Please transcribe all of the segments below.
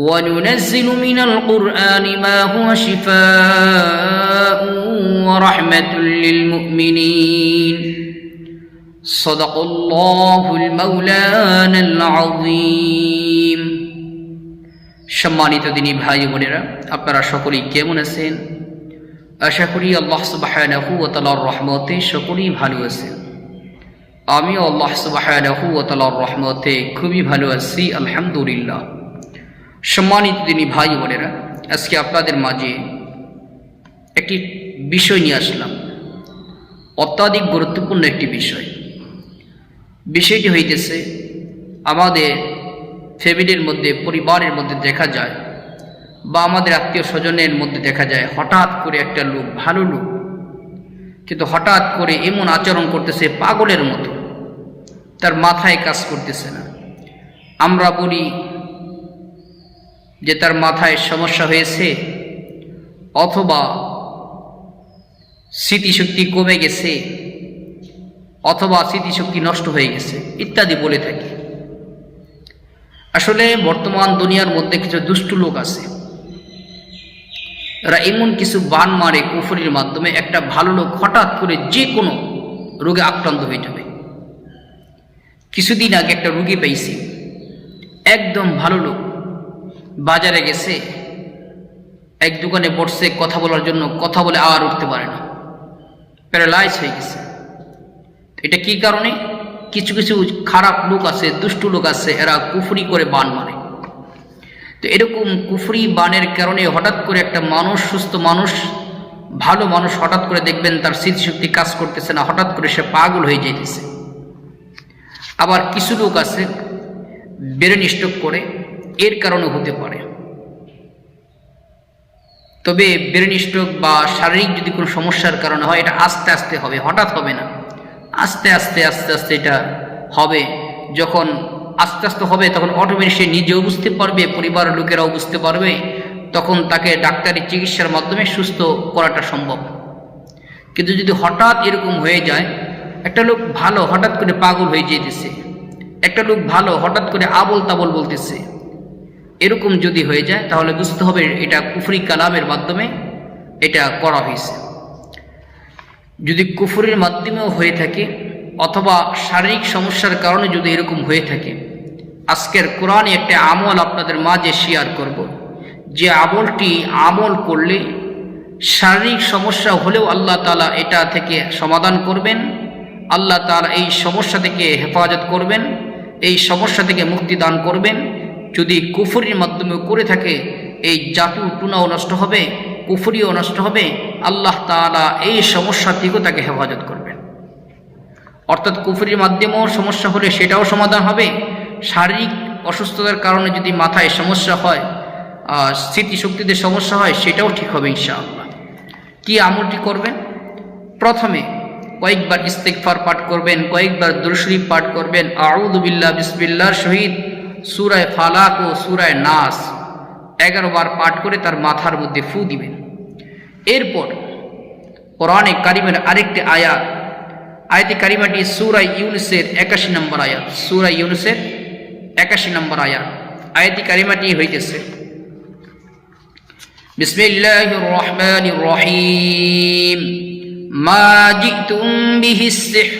وننزل من القرآن ما هو شفاء ورحمة للمؤمنين صدق الله المولانا العظيم সম্মানিত দিনী ভাই বোনেরা আপনারা সকলেই কেমন আছেন আশা করি আল্লাহ সুবাহানাহু ও তালার রহমতে সকলেই ভালো আছেন আমিও আল্লাহ সুবাহানাহু ও তালার রহমতে খুবই ভালো আছি আলহামদুলিল্লাহ সম্মানিত দিনী ভাই বোনেরা, আজকে আপনাদের মাঝে একটি বিষয় নিয়ে আসলাম। অত্যাধিক গুরুত্বপূর্ণ একটি বিষয়। বিষয়টি হইতেছে, আমাদের ফ্যামিলির মধ্যে, পরিবারের মধ্যে দেখা যায় বা আমাদের আত্মীয় স্বজনের মধ্যে দেখা যায়, হঠাৎ করে একটা লোক, ভালো লোক, কিন্তু হঠাৎ করে এমন আচরণ করতেছে পাগলের মতো। তার মাথায় কাজ করতেছে না। আমরা বলি যে তার মাথায় সমস্যা হয়েছে, অথবা স্মৃতিশক্তি কমে গেছে, অথবা স্মৃতিশক্তি নষ্ট হয়ে গেছে, ইত্যাদি বলে থাকি। আসলে বর্তমান দুনিয়ার মধ্যে কিছু দুষ্টু লোক আছে। এরা এমন কিছু বান মারে কুফরির মাধ্যমে, একটা ভালো লোক হঠাৎ করে যে কোনো রোগে আক্রান্ত হয়ে যাবে। কিছুদিন আগে একটা রুগী পাইছি একদম ভালো লোক বাজারে গেছে, এক দোকানে বসছে, কথা বলার জন্য, কথা বলে আর উঠতে পারে না। প্যারালাইজ হয়ে গেছে। এটা কি কারণে? কিছু কিছু খারাপ লোক আছে, দুষ্টু লোক আছে, এরা কুফরি করে বান মারে তো এরকম কুফরি বানের কারণে হঠাৎ করে একটা মানুষ, সুস্থ মানুষ, ভালো মানুষ হঠাৎ করে দেখবেন তার স্মৃতিশক্তি কাজ করতেছে না, হঠাৎ করে সে পাগল হয়ে যেতেছে। আবার কিছু লোক আছে ব্রেন স্ট্রোক করে এর কারণে হতে পারে। তবে ব্রেন স্ট্রোক বা শারীরিক যদি কোনো সমস্যার কারণে হয়, এটা আস্তে আস্তে হবে, হঠাৎ হবে না। আস্তে আস্তে আস্তে আস্তে এটা হবে। যখন আস্তে আস্তে হবে, তখন অটোমেটিক সে নিজেও বুঝতে পারবে পরিবারের লোকেরাও বুঝতে পারবে, তখন তাকে ডাক্তারি চিকিৎসার মাধ্যমে সুস্থ করাটা সম্ভব। কিন্তু যদি হঠাৎ এরকম হয়ে যায়, একটা লোক ভালো হঠাৎ করে পাগল হয়ে যেতেছে, একটা লোক ভালো হঠাৎ করে আবল তাবল বলতেছে এরকম যদি হয়ে যায়, তাহলে বুঝতে হবে এটা কুফরি কালামের মাধ্যমে এটা করা হয়েছে। যদি কুফরির মাধ্যমেও হয়ে থাকে, অথবা শারীরিক সমস্যার কারণে যদি এরকম হয়ে থাকে, আজকের কোরআনে একটা আমল আপনাদের মাঝে শেয়ার করব। যে আমলটি আমল করলে শারীরিক সমস্যা হলেও আল্লাহ তালা এটা থেকে সমাধান করবেন, আল্লাহ তালা এই সমস্যা থেকে হেফাজত করবেন, এই সমস্যা থেকে মুক্তি দান করবেন যদি কুফরির মাধ্যমে করে থাকে, এই জাতু টুনাও নষ্ট হবে, কুফরিও নষ্ট হবে, আল্লাহ তালা এই সমস্যা থেকেও তাকে হেফাজত করবেন। অর্থাৎ কুফরির মাধ্যমেও সমস্যা হলে সেটাও সমাধান হবে। শারীরিক অসুস্থতার কারণে যদি মাথায় সমস্যা হয় স্মৃতিশক্তিতে সমস্যা হয়, সেটাও ঠিক হবে ইনশাআল্লাহ। কি আমলটি করবেন? প্রথমে কয়েকবার ইস্তেকফার পাঠ করবেন, কয়েকবার দুরশরীফ পাঠ করবেন। আউদুবিল্লাহ বিসমিল্লার শহীদ। সুরায় ফালাক ও সুরায় নাস এগারো বার পাঠ করে তার মাথার মধ্যে ফু দিবেন এরপর কোরআনে কারিমের আরেকটি আয়াত আয়াতি কারিমাটি সুরাই ইউনুসের একাশি নম্বর আয়াত সুরাই ইউনুসের একাশি নম্বর আয়াত আয়াতি কারিমাটি হইতেছে বিসমিল্লাহির রহমানির রহিম মা জিতুম বিহি সিহর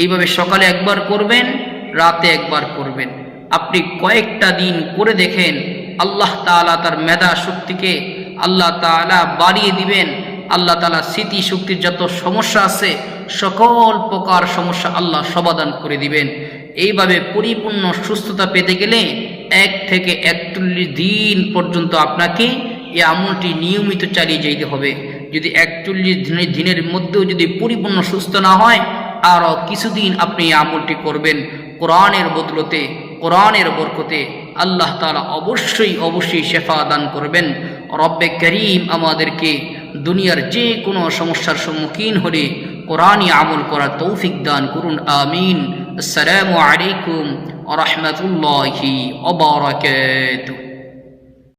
এইভাবে সকালে একবার করবেন, রাতে একবার করবেন। আপনি কয়েকটা দিন করে দেখেন, আল্লাহ তাআলা তার মেধা শক্তিকে আল্লাহ তাআলা বাড়িয়ে দিবেন। আল্লাহ তালা স্মৃতি শক্তির যত সমস্যা আছে, সকল প্রকার সমস্যা আল্লাহ সমাধান করে দিবেন। এইভাবে পরিপূর্ণ সুস্থতা পেতে গেলে এক থেকে একচল্লিশ দিন পর্যন্ত আপনাকে এই আমলটি নিয়মিত চালিয়ে যেতে হবে। যদি একচল্লিশ দিনের দিনের মধ্যেও যদি পরিপূর্ণ সুস্থ না হয় আরও কিছুদিন আপনি আমলটি করবেন। কোরআনের বদলতে, কোরআনের বরকতে আল্লাহ তালা অবশ্যই অবশ্যই শেফা দান করবেন। রব্বে করিম আমাদেরকে দুনিয়ার যে কোনো সমস্যার সম্মুখীন হলে কোরআনই আমল করার তৌফিক দান করুন, আমিন। আসসালামু আলাইকুম রহমতুল্লাহি অবরাকাতুহ